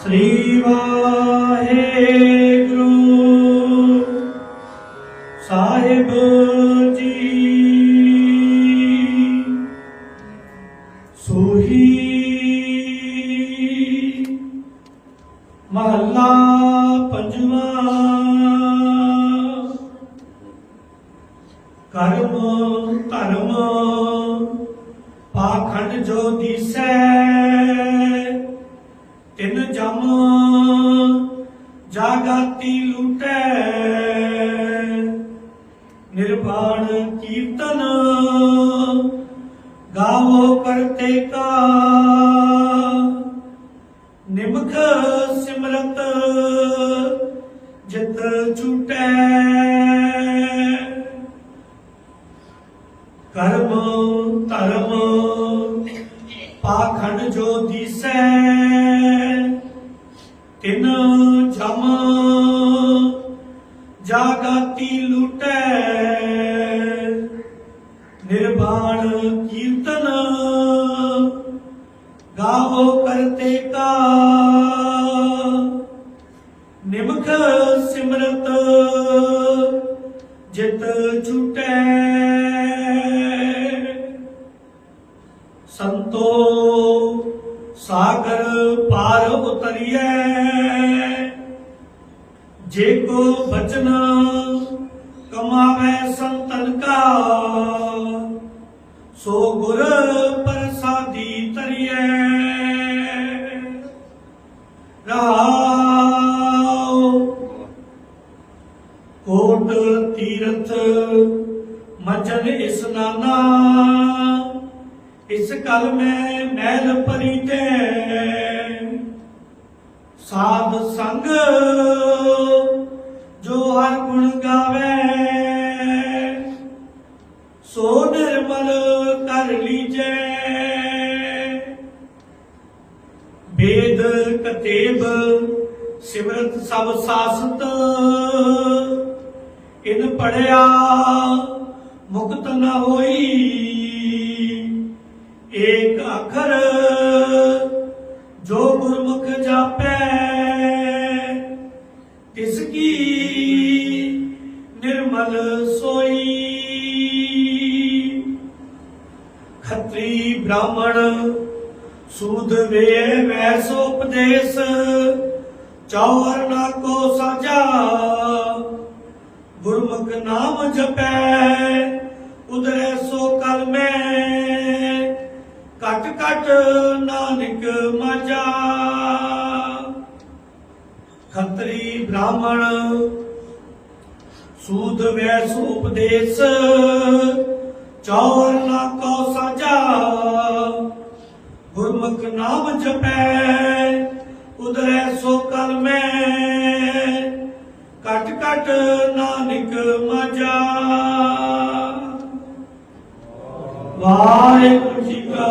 ਸ੍ਰੀ ਵਾਹਿਗੁਰੂ ਸਾਹਿਬ ਜੀ ਸੋਹੀ ਮਹੱਲਾ ਪੰਜਵਾਂ ਕਰਮ ਧਰਮ ਪਾਖੰਡ ਜੋ ਦੀਸੈ ਤਿੰਨ ਜਮ ਜਾਗਾਤੀ ਲੂਟੈ। ਨਿਰਵਾਣ ਕੀਰਤਨ ਗਾਵੋ ਕਰਤੇ ਕਾ। ਨਿਮਖ ਸਿਮਰਤ ਜਿਤ ਛੁਟੈ। ਪਾਖੰਡ ਜੋ ਦੀਸੈ, ਤਿਨ ਜਮ ਜਾਗਾਤੀ ਲੁਟੈ। ਨਿਰਵਾਣ ਕੀਰਤਨ ਗਾਵੋ ਕਰਤੇ ਕਾ। ਨਿਮਖ ਸਿਮਰਤ ਜਿਤ ਛੁਟੈ। ਸੰਤੋ ਸਾਗਰ ਪਾਰ ਉਤਰੀਐ। ਜੇ ਕੋ ਬਚਨ ਕਮਾਵੇ ਸੰਤਨ ਕਾ, ਸੋ ਗੁਰ ਪ੍ਰਸਾਦੀ ਤਰੀਐ ਰਾਉ ਕੋਟ ਤੀਰਥ ਮਜਨ ਇਸਨਾਨਾ ਇਸ ਕਲ ਮੈਂ ਮਹਿਲ ਪਰੀਤੇ ਸਾਧ ਸੰਗ ਜੋ ਹਰ ਗੁਣ ਗਾਵੇ। ਸੋ ਨਿਰਮਲ ਕਰ ਲੀਜੈ। ਵੇਦ ਕਤੇਬ ਸਿਮਰਤ ਸਭ ਸਾਸਤ। ਇਨ ਪੜਿਆ ਮੁਕਤ ਨ ਹੋਈ। ਏਕ ਅੱਖਰ ਜੋ ਗੁਰਮੁਖ ਜਾਪੈ, ਤਿਸ ਕੀ ਨਿਰਮਲ ਸੋਈ। ਖੱਤਰੀ ਬ੍ਰਾਹਮਣ, ਸੂਦ ਵੇ ਵੈਸੋ ਉਪਦੇਸ਼ ਚੌਰ ਨਾ ਕੋ ਸਾਜਾ ਗੁਰਮੁਖ ਨਾਮ ਜਪੈ। ਕਟ ਨਾਨਕ ਮਾਜਾ ਖੱਤਰੀ ਬ੍ਰਾਹਮਣ, ਸੂਦ ਵੈਸ ਉਪਦੇਸ਼ ਚੌਰ ਨਾ ਕੋ ਸਾਜਾ ਗੁਰਮੁਖ ਨਾਮ ਜਪੈ ਉਦਰੇ ਸੋ ਕਲ ਮੈਂ। ਕਟ ਕਟ ਨਾਨਕ ਮਜ਼ਾ ਵਾਹਿਗੁਰੂ ਜੀ ਕਾ